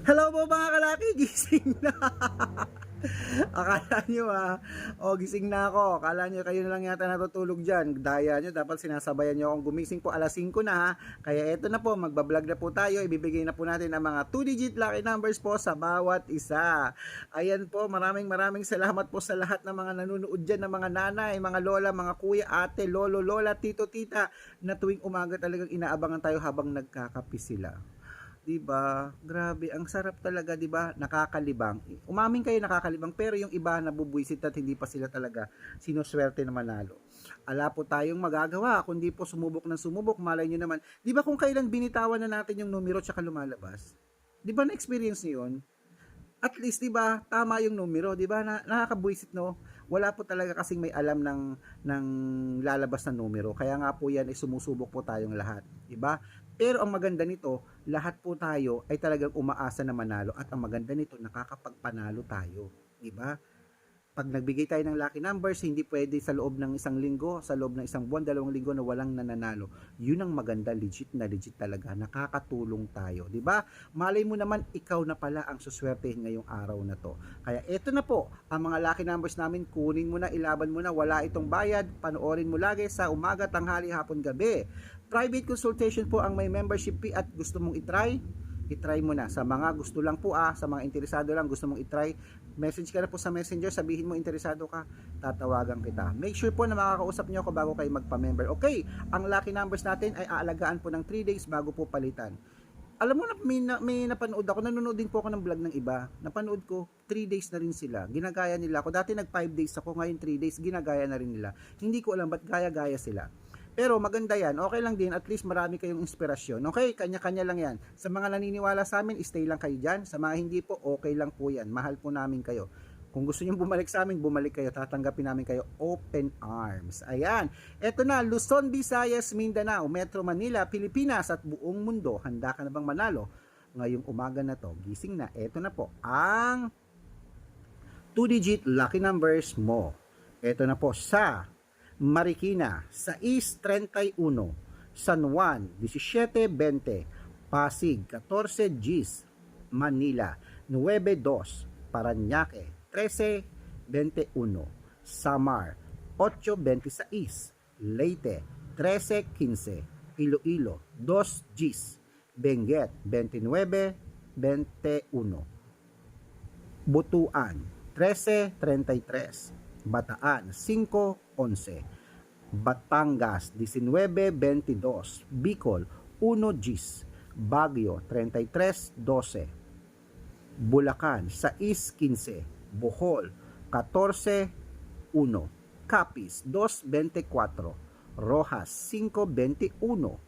Hello po mga kalaki, gising na. Akala nyo ah, o gising na ako. Akala nyo kayo na lang yata natutulog dyan. Daya nyo, dapat sinasabayan nyo akong gumising po alas 5 na ha. Kaya eto na po, magbablog na po tayo. Ibibigay na po natin ang mga 2-digit lucky numbers po sa bawat isa. Ayan po, maraming maraming salamat po sa lahat ng mga nanonood dyan, ng mga nanay, mga lola, mga kuya, ate, lolo, lola, tito, tita, na tuwing umaga talagang inaabangan tayo habang nagkakapi sila. 'Di ba? Grabe, ang sarap talaga, 'di ba? Nakakalibang. Umamin kayo nakakalibang, pero yung iba nabubwisit at hindi pa sila talaga sinuswerte na manalo. Ala po tayong magagawa, kundi po sumubok ng sumubok, malay nyo naman. 'Di ba kung kailan binitawan na natin yung numero tsaka lumalabas? 'Di ba na-experience niyo 'yon? At least 'di ba, tama yung numero, 'di ba? Na, nakakabwisit no. Wala po talaga kasing may alam ng ng lalabas na numero. Kaya nga po 'yan ay sumusubok po tayong lahat, 'di ba? Pero ang maganda nito, lahat po tayo ay talagang umaasa na manalo at ang maganda nito, nakakapagpanalo tayo, 'di ba? Pag nagbigay tayo ng lucky numbers, hindi pwede sa loob ng isang linggo, sa loob ng isang buwan, dalawang linggo na walang nananalo. Yun ang maganda, legit na legit talaga. Nakakatulong tayo, 'di ba? Malay mo naman ikaw na pala ang suswertehin ngayong araw na to. Kaya eto na po, ang mga lucky numbers namin, kunin mo na, ilaban mo na, wala itong bayad, panoorin mo lagi sa umaga, tanghali, hapon, gabi. Private consultation po ang may membership fee at gusto mong itry, itry mo na. Sa mga gusto lang po ah, sa mga interesado lang, gusto mong itry, message ka na po sa messenger, sabihin mo interesado ka, tatawagan kita. Make sure po na makakausap niyo ako bago kayo magpa-member. Okay, ang lucky numbers natin ay aalagaan po ng 3 days bago po palitan. Alam mo na may, may napanood ako, nanonood din po ako ng vlog ng iba. Napanood ko, 3 days na rin sila. Ginagaya nila ako. Dati nag 5 days ako, ngayon 3 days, ginagaya na rin nila. Hindi ko alam ba't gaya-gaya sila. Pero maganda yan. Okay lang din. At least marami kayong inspirasyon. Okay? Kanya-kanya lang yan. Sa mga naniniwala sa amin, stay lang kayo dyan. Sa mga hindi po, okay lang po yan. Mahal po namin kayo. Kung gusto niyo bumalik sa amin, bumalik kayo. Tatanggapin namin kayo open arms. Ayan. Eto na, Luzon, Visayas, Mindanao, Metro Manila, Pilipinas at buong mundo. Handa ka na bang manalo? Ngayong umaga na to, gising na. Eto na po, ang 2-digit lucky numbers mo. Eto na po sa Marikina, 631, San Juan, 1720, Pasig, 14 Gis, Manila, 92, Paranaque, 1321, Samar, 826, Leyte, 1315, Iloilo, 2 Gis, Benguet, 29, 21, Butuan, 1333, Bataan 5.11 Batangas 19.22 Bicol 1 Gis. Baguio 33.12 Bulacan 6.15 Bohol 14.1 Capiz 2.24 Rojas 5.21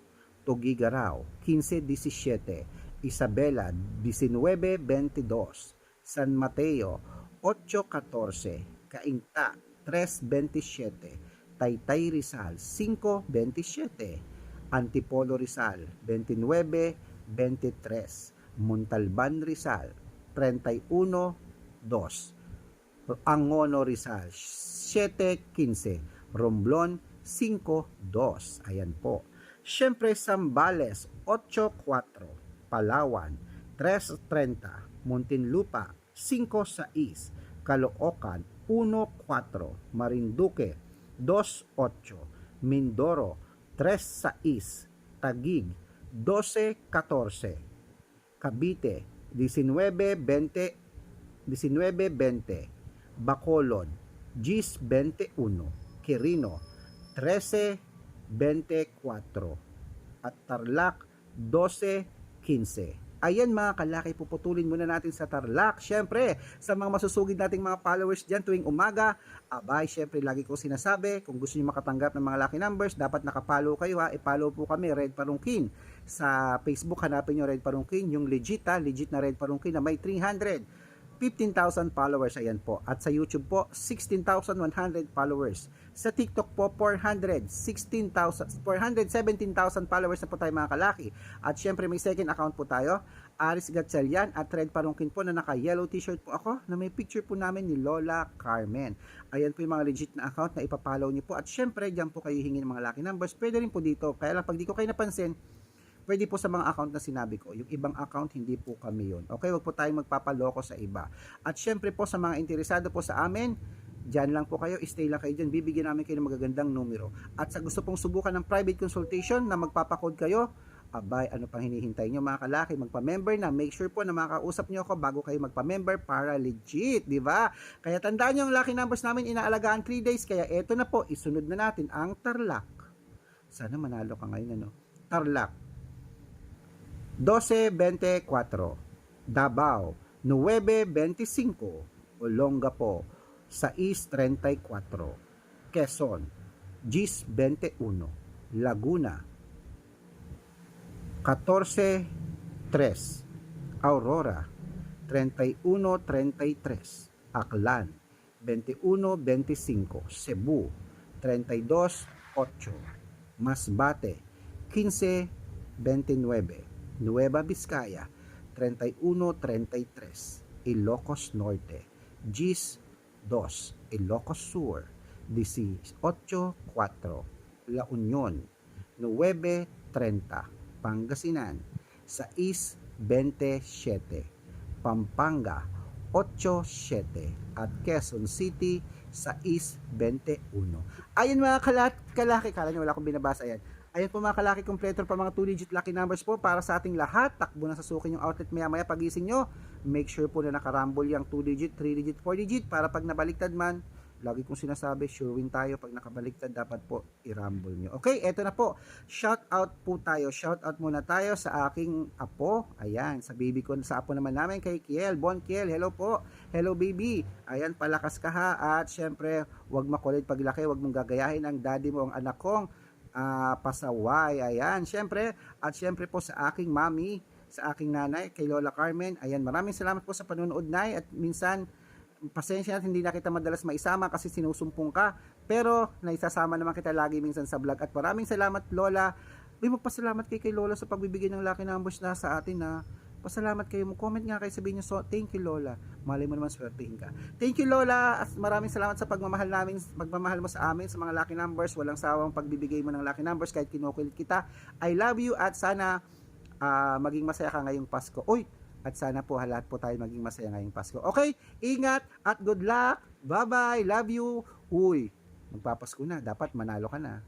Tugigaraw 15.17 Isabela 19.22 San Mateo 8.14 Cainta 3.27, Taytay Rizal 5.27, Antipolo Rizal 29.23, Montalban Rizal 31.2, Angono Rizal 7.15, Romblon 5.2. Ayan po. Siyempre, Sambales 8.4, Palawan 3.30, Muntinlupa 5.6, Caloocan 1.4, Marinduque 2.8, Mindoro 3.6, Tagig 12.14, Cavite 19.20, 19.20, Bacolod 10.21, Quirino 13.24, at Tarlac 12.15. Ayan mga kalaki, puputulin muna natin sa Tarlac. Siyempre, sa mga masusugid nating mga followers dyan tuwing umaga, abay, siyempre, lagi ko sinasabi, kung gusto niyo makatanggap ng mga lucky numbers, dapat nakapalo kayo ha. I-follow po kami, Red Parungkin. Sa Facebook, hanapin nyo Red Parungkin, yung legit ha, legit na Red Parungkin na may 300. 15,000 followers, ayan po. At sa YouTube po, 16,100 followers. Sa TikTok po, 416,000, 417,000 followers na po tayo mga kalaki. At syempre may second account po tayo, Aris Gatchalian at Red Parungkin po na naka-yellow t-shirt po ako na may picture po namin ni Lola Carmen. Ayan po yung mga legit na account na ipapollow niyo po. At syempre, dyan po kayo hingin ng mga lucky numbers. Pwede rin po dito. Kaya lang pag di ko kayo napansin, pwede po sa mga account na sinabi ko. Yung ibang account, hindi po kami yun. Okay, wag po tayong magpapaloko sa iba. At syempre po sa mga interesado po sa amin, Diyan lang po kayo, stay lang kayo dyan. Bibigyan namin kayo ng magagandang numero. At sa gusto pong subukan ng private consultation na magpapakode kayo, abay, ano pang hinihintay nyo mga kalaki, magpa-member na. Make sure po na makausap nyo ako bago kayo magpa-member para legit, di ba? Kaya tandaan nyo, ang lucky numbers namin inaalagaan 3 days. Kaya eto na po, isunod na natin ang Tarlac. Sana manalo ka ngayon, ano? Tarlac. 12.24 Davao 9.25 Olongapo 6.34 Quezon 10.21 Laguna 14.3 Aurora 31.33 Aklan 21.25 Cebu 32.8 Masbate 15.29 Nueva Vizcaya 31.33 Ilocos Norte Gis 2 Ilocos Sur. 18.4 La Union 9.30 Pangasinan. 6.27 Pampanga. 8.7 at Quezon City. 6.21 Ayun mga kalat kalaki, kala nyo wala akong binabasa yan Ayan po mga kalaki, kompleto pa mga 2-digit lucky numbers po para sa ating lahat. Takbo na sa sukin yung outlet maya maya pagising nyo. Make sure po na nakarambol yung 2-digit, 3-digit, 4-digit para pag nabaliktad man, lagi kong sinasabi, sure win tayo. Pag nakabaliktad, dapat po i-rumble nyo. Okay, eto na po. Shout out po tayo. Shout out muna tayo sa aking apo. Ayan, sa baby ko, sa apo naman namin kay Kiel. Bon Kiel, hello po. Hello baby. Ayan, palakas ka ha. At syempre, wag makulit paglaki. Wag mong gagayahin ang daddy mo, ang anak kong ah, pasaway. Ayan, syempre, at syempre po sa aking mami, sa aking nanay, kay Lola Carmen. Ayan, maraming salamat po sa panonood, Nay. At minsan, pasensya na hindi na kita madalas maisama kasi sinusumpong ka. Pero, naisasama naman kita lagi minsan sa vlog. At maraming salamat, Lola. Uy, magpasalamat kay kay Lola sa pagbibigay ng lucky numbers na sa atin na pasalamat kayo. Comment nga kayo sabihin nyo, so, thank you Lola. Malay mo naman swertihin ka. Thank you Lola. At maraming salamat sa pagmamahal namin, pagmamahal mo sa amin sa mga lucky numbers. Walang sawang pagbibigay mo ng lucky numbers kahit kinukulit kita. I love you at sana ah, maging masaya ka ngayong Pasko. Uy, at sana po lahat po tayo maging masaya ngayong Pasko. Okay, ingat at good luck. Bye-bye. Love you. Uy, magpapasko na. Dapat manalo ka na.